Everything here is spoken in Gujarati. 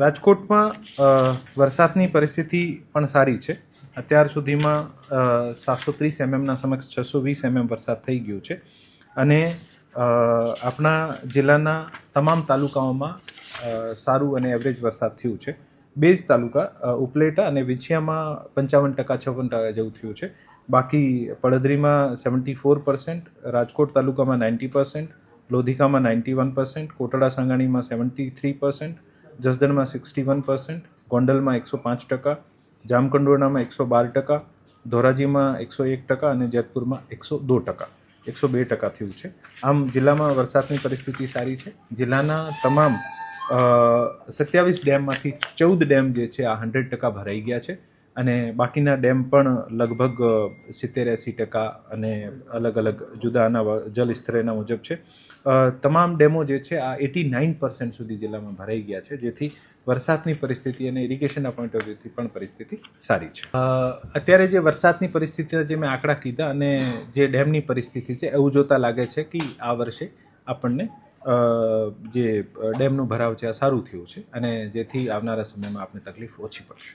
રાજકોટમાં વરસાદની પરિસ્થિતિ પણ સારી છે. અત્યાર સુધીમાં સાતસો ત્રીસ એમએમના સમક્ષ છસો વીસ એમએમ વરસાદ થઈ ગયો છે. અને આપણા જિલ્લાના તમામ તાલુકાઓમાં સારું અને એવરેજ વરસાદ થયું છે. બે જ તાલુકા ઉપલેટા અને વિછિયામાં પંચાવન ટકા, છપ્પન ટકા જેવું થયું છે. બાકી પડદરીમાં સેવન્ટી ફોર પર્સન્ટ રાજકોટ તાલુકામાં નાઇન્ટી પર્સન્ટ લોધિકામાં નાઇન્ટી વન પર્સન્ટ કોટડા સંગાણીમાં સેવન્ટી થ્રી પર્સન્ટ જસદણમાં સિક્સટી વન પર્સન્ટ, ગોંડલમાં એકસો પાંચ ટકા, જામકંડોરણામાં એકસો બાર ટકા, ધોરાજીમાં એકસો એક ટકા અને જેતપુરમાં એકસો દો ટકા, એકસો બે ટકા થયું છે. આમ જિલ્લામાં વરસાદની પરિસ્થિતિ સારી છે. જિલ્લાના તમામ સત્યાવીસ ડેમમાંથી ચૌદ ડેમ જે છે આ હંડ્રેડ ટકા ભરાઈ ગયા છે. અને બાકીના ડેમ પણ લગભગ સિત્તેર એંસી ટકા અને અલગ અલગ જુદાના જલસ્તરેના મુજબ છે. તમામ ડેમો જે છે આ એટી નાઇન પર્સન્ટ સુધી જિલ્લામાં ભરાઈ ગયા છે, જેથી વરસાદની પરિસ્થિતિ અને ઇરિગેશનના પોઈન્ટ ઓફ વ્યૂથી પણ પરિસ્થિતિ સારી છે. અત્યારે જે વરસાદની પરિસ્થિતિના જે મેં આંકડા કીધા અને જે ડેમની પરિસ્થિતિ છે, એવું જોતા લાગે છે કે આ વર્ષે આપણને જે ડેમનું ભરાવ છે, આ સારું થયું છે અને જેથી આવનારા સમયમાં આપણે તકલીફ ઓછી પડશે.